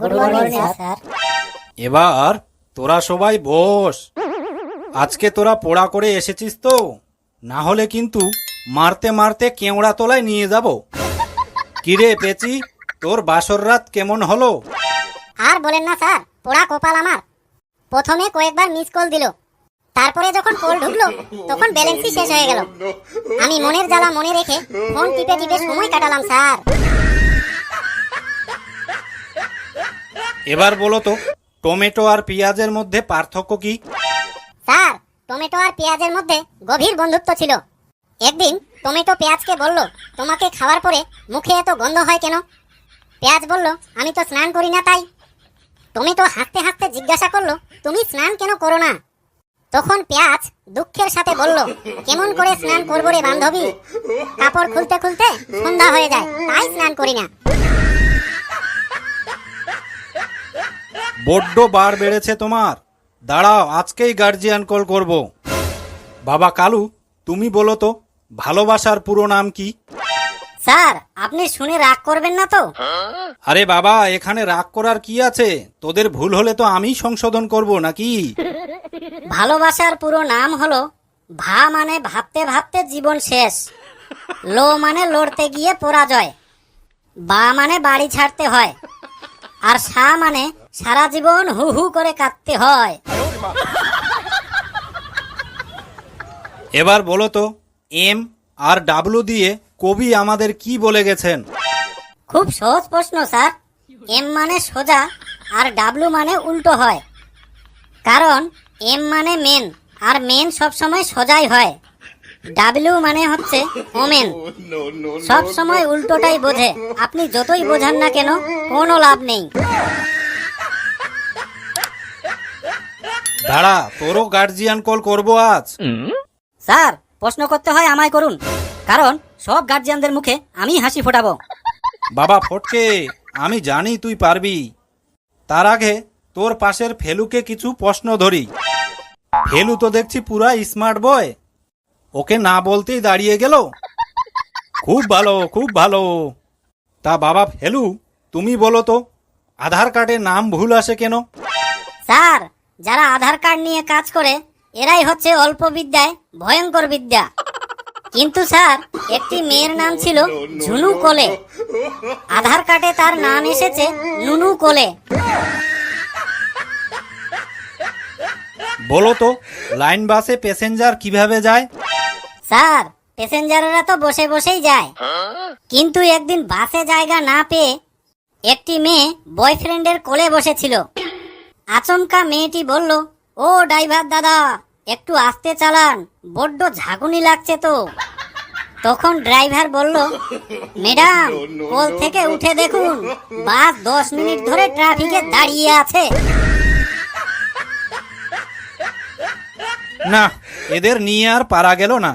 Good morning sir এবার তোরা সবাই বস। আজকে তোরা পোড়া করে এসেছিস তো। না হলে কিন্তু মারতে মারতে কেওড়া তোলায় নিয়ে যাব। কিরে পেচি তোর বাসর রাত কেমন হলো? আর বলেন না স্যার পোড়া কপাল আমার। প্রথমে কয়েকবার মিস কল দিল। তারপরে যখন কল ঢুকলো তখন ব্যালেন্সই শেষ হয়ে গেল। আমি মনের জ্বালা মনে রেখে ফোন টিপে টিপে সময় কাটালাম স্যার। এবার বলো তো, টমেটো আর পেঁয়াজের মধ্যে পার্থক্য কি? স্যার, টমেটো আর পেঁয়াজের মধ্যে গভীর বন্ধুত্ব ছিল। একদিন টমেটো পেঁয়াজকে বলল, তোমাকে খাওয়ার পরে মুখে এত গন্ধ হয় কেন? পেঁয়াজ বলল, আমি তো স্নান করি না তাই। টমেটো হাসতে হাসতে জিজ্ঞাসা করল, তুমি স্নান কেন করো না? তখন পেঁয়াজ দুঃখের সাথে বলল, কেমন করে স্নান করব রে বান্ধবী? কাপড় খুলতে খুলতে সন্ধ্যা হয়ে যায়, তাই স্নান করি না। বড্ড বার বেড়েছে তোমার। দাঁড়াও আজকেই গার্জিয়ান কল করব। বাবা কালু তুমি বলো তো ভালোবাসার পুরো নাম কি? স্যার আপনি শুনে রাগ করবেন না তো? আরে বাবা এখানে রাগ করার কি আছে? তোদের ভুল হলে তো আমি সংশোধন করব নাকি? ভালোবাসার পুরো নাম হলো ভা মানে ভাবতে ভাবতে জীবন শেষ লো মানে লড়তে গিয়ে পরাজয় বা মানে বাড়ি ছাড়তে হয় আর সা মানে সারা জীবন হু হু করে কাঁদতে হয়। এবার বলো তো এম আর ডাব্লু দিয়ে কবি আমাদের কি বলে গেছেন? খুব সহজ প্রশ্ন স্যার। এম মানে সোজা আর ডাব্লু মানে উল্টো হয়। কারণ এম মানে মেন আর মেন সবসময় সোজাই হয়। ডাব্লিউ মানে হচ্ছে ওমেন। সব সময় উল্টোটাই বোঝে। আপনি যতই বোঝান না কেন কোনো লাভ নেই। দাঁড়া তোরও গার্জিয়ান কল করব আজ। স্যার প্রশ্ন করতে হয় আমায় করুন। কারণ সব গার্জিয়ানদের মুখে আমি হাসি ফোটাবো। বাবা ফটকে। আমি জানি তুই পারবি। তার আগে তোর পাশের ফেলুকে কিছু প্রশ্ন ধরি। ফেলু তো দেখছি পুরা স্মার্ট বয় ওকে না বলতেই দাঁড়িয়ে গেল। খুব ভালো খুব ভালো। তা বাবা ফেলু তুমি বলো তো আধার কার্ডে নাম ভুল আসে কেন? স্যার যারা আধার কার্ড নিয়ে কাজ করে এরাই হচ্ছে অল্প বিদ্যায় ভয়ঙ্কর বিদ্যা। কিন্তু স্যার একটি মেয়ের নাম ছিল ঝুনু কোলে। আধার কার্ডে তার নাম এসেছে নুনু কোলে। বলো তো লাইন বাসে প্যাসেঞ্জার কীভাবে যায়? স্যার প্যাসেঞ্জাররা তো বসে বসেই যায়। কিন্তু একদিন বাসে জায়গা না পেয়ে একটি মেয়ে বয়ফ্রেন্ডের কোলে বসেছিল। আচমকা মেয়েটি বলল ও ড্রাইভার দাদা একটু আস্তে চালান বড্ড ঝাঁকুনি লাগছে তো। তখন ড্রাইভার বলল ম্যাডাম কোল থেকে উঠে দেখুন বাস দশ মিনিট ধরে ট্রাফিকে দাঁড়িয়ে আছে। না এদের নিয়ে আর পারা গেল না।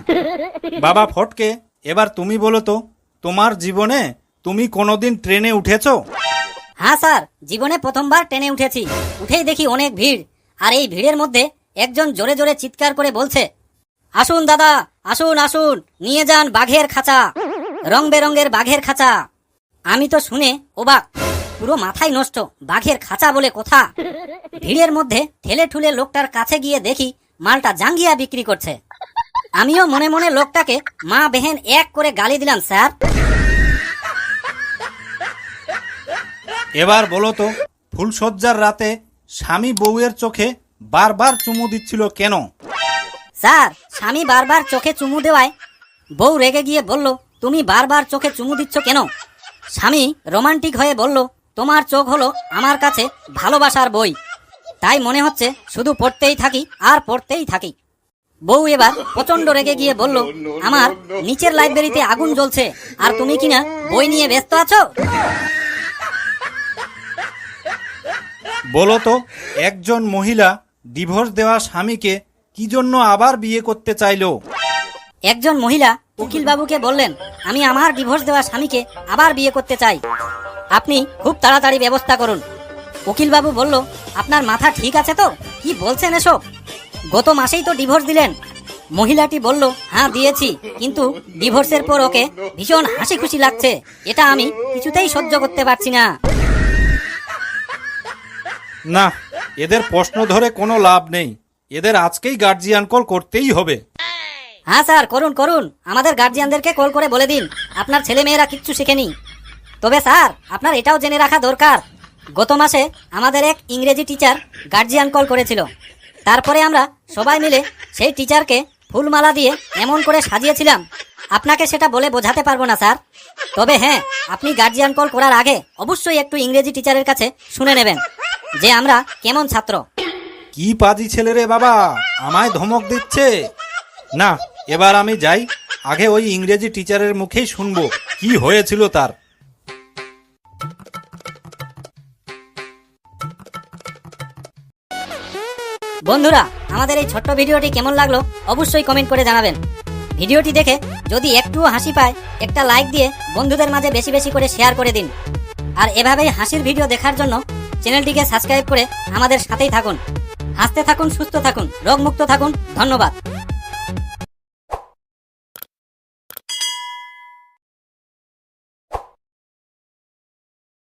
বাবা ফটকে এবার তুমি বলো তো তোমার জীবনে তুমি কোনোদিন ট্রেনে উঠেছো? হ্যাঁ স্যার, জীবনে প্রথমবার ট্রেনে উঠেছি। উঠেই দেখি অনেক ভিড়। আর এই ভিড়ের মধ্যে একজন জোরে জোরে চিৎকার করে বলছে, আসুন দাদা, আসুন আসুন, নিয়ে যান বাঘের খাঁচা। রং বেরঙের বাঘের খাঁচা। আমি তো শুনে অবাক। পুরো মাথায় নষ্ট, বাঘের খাঁচা বলে কথা। ভিড়ের মধ্যে ঠেলে ঠুলে লোকটার কাছে গিয়ে দেখি মালটা জাঙ্গিয়া বিক্রি করছে। আমিও মনে মনে লোকটাকে মা বেহেন এক করে গালি দিলাম, স্যার এবার বলো তো ফুলসজ্জার রাতে স্বামী বউয়ের চোখে বারবার চুমু দিচ্ছিল কেন? স্যার, স্বামী বারবার চোখে চুমু দেওয়ায় বউ রেগে গিয়ে বলল, তুমি বারবার চোখে চুমু দিচ্ছ কেন? স্বামী রোমান্টিক হয়ে বলল, তোমার চোখ হলো আমার কাছে ভালোবাসার বই। তাই মনে হচ্ছে শুধু পড়তেই থাকি আর পড়তেই থাকি। বউ এবার প্রচণ্ড রেগে গিয়ে বলল, আমার নিচের লাইব্রেরিতে আগুন জ্বলছে, আর তুমি কিনা বই নিয়ে ব্যস্ত আছো? বলো তো, একজন মহিলা ডিভোর্স দেওয়া স্বামীকে কি জন্য আবার বিয়ে করতে চাইলো? একজন মহিলা উকিল বাবুকে বললেন, আমি আমার ডিভোর্স দেওয়া স্বামীকে আবার বিয়ে করতে চাই। আপনি খুব তাড়াতাড়ি ব্যবস্থা করুন। উকিল বাবু বলল, আপনার মাথা ঠিক আছে তো? কি বলছেন এসব? গত মাসেই তো ডিভোর্স দিলেন। মহিলাটি বলল হ্যাঁ দিয়েছি, কিন্তু ডিভোর্সের পর ওকে ভীষণ হাসি খুশি লাগছে। এটা আমি কিছুতেই সহ্য করতে পারছি না। না, এদের প্রশ্ন ধরে কোনো লাভ নেই। এদের আজকেই গার্জিয়ান কল করতেই হবে। হ্যাঁ স্যার, করুন করুন। আমাদের গার্জিয়ানদেরকে কল করে বলে দিন। আপনার ছেলে মেয়েরা কিচ্ছু শেখেনি তবে স্যার, আপনার এটাও জেনে রাখা দরকার। গত মাসে আমাদের এক ইংরেজি টিচার গার্জিয়ান কল করেছিল। তারপরে আমরা সবাই মিলে সেই টিচারকে ফুলমালা দিয়ে এমন করে সাজিয়েছিলাম। আপনাকে সেটা বলে বোঝাতে পারব না, স্যার। তবে হ্যাঁ আপনি গার্জিয়ান কল করার আগে অবশ্যই একটু ইংরেজি টিচারের কাছে শুনে নেবেন। যে আমরা কেমন ছাত্র? কি পাজি ছেলে রে বাবা? আমায় ধমক দিচ্ছে। না এবার আমি যাই। আগে ওই ইংরেজি টিচারের মুখেই শুনব। কি হয়েছিল তার? বন্ধুরা আমাদের এই ছোট্ট ভিডিওটি কেমন লাগল অবশ্যই কমেন্ট করে জানাবেন। ভিডিওটি দেখে যদি একটুও হাসি পায় একটা লাইক দিয়ে বন্ধুদের মাঝে বেশি বেশি করে শেয়ার করে দিন। আর এভাবেই হাসির ভিডিও দেখার জন্য চ্যানেলটিকে সাবস্ক্রাইব করে আমাদের সাথেই থাকুন। হাসতে থাকুন সুস্থ থাকুন রোগমুক্ত থাকুন। ধন্যবাদ।